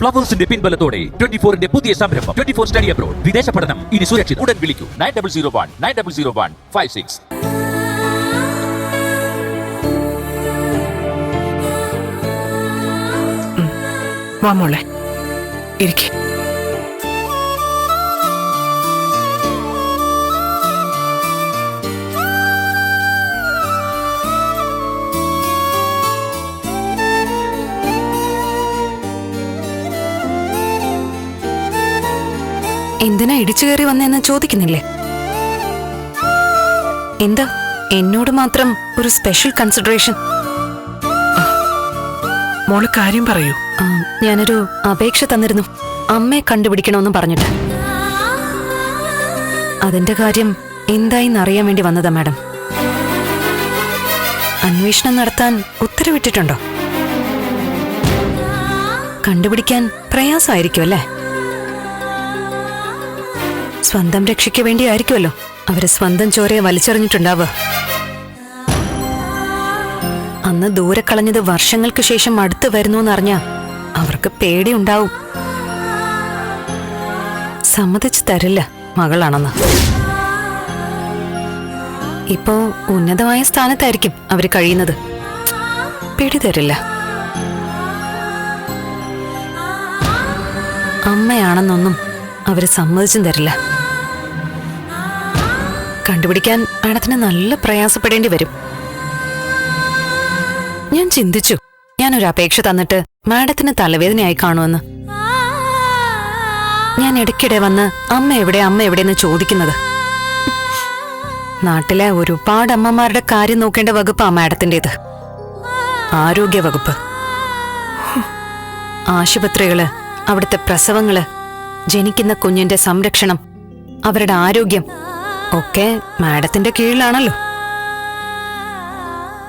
ഫ്ലവേഴ്സിന്റെ പിൻബലത്തോടെ twenty ഫോറിന്റെ പുതിയ സംരംഭം ട്വന്റി ഫോർ സ്റ്റഡി അബ്രോഡ് വിദേശ പഠനം ഇനി സുരക്ഷിത്. ഉടൻ വിളിക്കൂ. Nine double zero one nine double zero one five six വാ മോളെ. ഇരിക്കെ. എന്തിനാ ഇടിച്ചു കയറി വന്നെന്ന് ചോദിക്കുന്നില്ലേ? എന്താ എന്നോട് മാത്രം ഒരു സ്പെഷ്യൽ കൺസിഡറേഷൻ മോൾ കാര്യം പറയൂ. ഞാനൊരു അപേക്ഷ തന്നിരുന്നു. അമ്മയെ കണ്ടുപിടിക്കണമെന്ന് പറഞ്ഞിട്ട്. അതിന്റെ കാര്യം എന്തായിന്ന് അറിയാൻ വേണ്ടി വന്നതാ മാഡം. അന്വേഷണം നടത്താൻ ഉത്തരവിട്ടിട്ടുണ്ടോ? കണ്ടുപിടിക്കാൻ പ്രയാസമായിരിക്കും അല്ലേ? സ്വന്തം രക്ഷയ്ക്ക് വേണ്ടിയായിരിക്കുമല്ലോ. അവരെ സ്വന്തം ചോരയെ വലിച്ചെറിഞ്ഞിട്ടുണ്ടാവുക. അന്ന് ദൂരെ കളഞ്ഞത് വർഷങ്ങൾക്ക് ശേഷം അടുത്ത് വരുന്നു എന്നറിഞ്ഞ അവർക്ക് പേടിയുണ്ടാവും. സമ്മതിച്ചു തരില്ല മകളാണെന്ന്. ഇപ്പോ ഉന്നതമായ സ്ഥാനത്തായിരിക്കും അവർ കഴിയുന്നത്. പേടി തരില്ല. അമ്മയാണെന്നൊന്നും അവർ സമ്മതിച്ചും തരില്ല. കണ്ടുപിടിക്കാൻ മാഡത്തിന് നല്ല പ്രയാസപ്പെടേണ്ടി വരും. ഞാൻ ചിന്തിച്ചു ഞാനൊരു അപേക്ഷ തന്നിട്ട് മാഡത്തിന് തലവേദനയായി കാണുമെന്ന്. ഞാൻ ഇടയ്ക്കിടെ വന്ന് അമ്മ എവിടെ അമ്മ എവിടെയെന്ന് ചോദിക്കുന്നത്. നാട്ടിലെ ഒരുപാട് അമ്മമാരുടെ കാര്യം നോക്കേണ്ട വകുപ്പാ മാഡത്തിന്റെത്. ആരോഗ്യ വകുപ്പ്. ആശുപത്രികൾ അവിടുത്തെ പ്രസവങ്ങൾ ജനിക്കുന്ന കുഞ്ഞിന്റെ സംരക്ഷണം അവരുടെ ആരോഗ്യം ഒക്കെ മാഡത്തിന്റെ കീഴിലാണല്ലോ.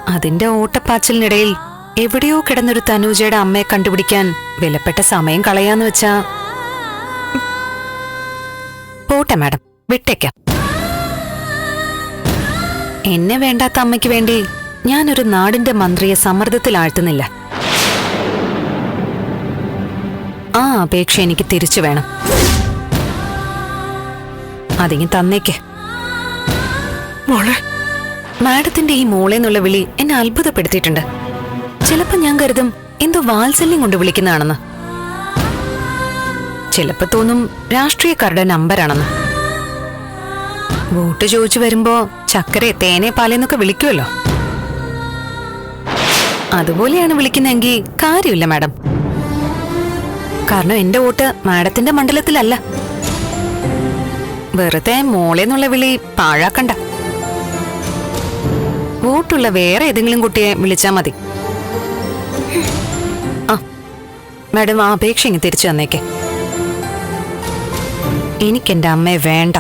അതിന്റെ ഓട്ടപ്പാച്ചിലിനിടയിൽ എവിടെയോ കിടന്നൊരു തനൂജയുടെ അമ്മയെ കണ്ടുപിടിക്കാൻ വിലപ്പെട്ട സമയം കളയാന്ന് വെച്ചാ പോട്ടെ മാഡം വിട്ടേക്കാം. എന്നെ വേണ്ടാത്ത അമ്മയ്ക്ക് വേണ്ടി ഞാനൊരു നാടിന്റെ മന്ത്രിയെ സമ്മർദ്ദത്തിലാഴ്ത്തുന്നില്ല ആ അപേക്ഷ എനിക്ക് തിരിച്ചു വേണം. അതിങ്ങി തന്നേക്ക്. മോളെ? മാഡത്തിന്റെ ഈ മോളെ എന്നുള്ള വിളി എന്നെ അത്ഭുതപ്പെടുത്തിയിട്ടുണ്ട്. ചിലപ്പോ ഞാൻ കരുതും എന്തോ വാത്സല്യം കൊണ്ട് വിളിക്കുന്നതാണെന്ന്. ചിലപ്പോ തോന്നും രാഷ്ട്രീയക്കാരുടെ നമ്പറാണെന്ന് വോട്ട് ചോദിച്ചു വരുമ്പോ ചക്കരെ തേനെ പാലെന്നൊക്കെ വിളിക്കുമല്ലോ അതുപോലെയാണ് വിളിക്കുന്നെങ്കിൽ കാര്യമില്ല മാഡം. കാരണം എന്റെ വോട്ട് മാഡത്തിന്റെ മണ്ഡലത്തിലല്ല. വെറുതെ മോളെന്നുള്ള വിളി പാഴാക്കണ്ട. വോട്ടുള്ള വേറെ ഏതെങ്കിലും കുട്ടിയെ വിളിച്ചാൽ മതി. ആ മാഡം ആ അപേക്ഷ ഇങ്ങ് തിരിച്ചു വന്നേക്കെ എനിക്കെന്റെ അമ്മയെ വേണ്ട.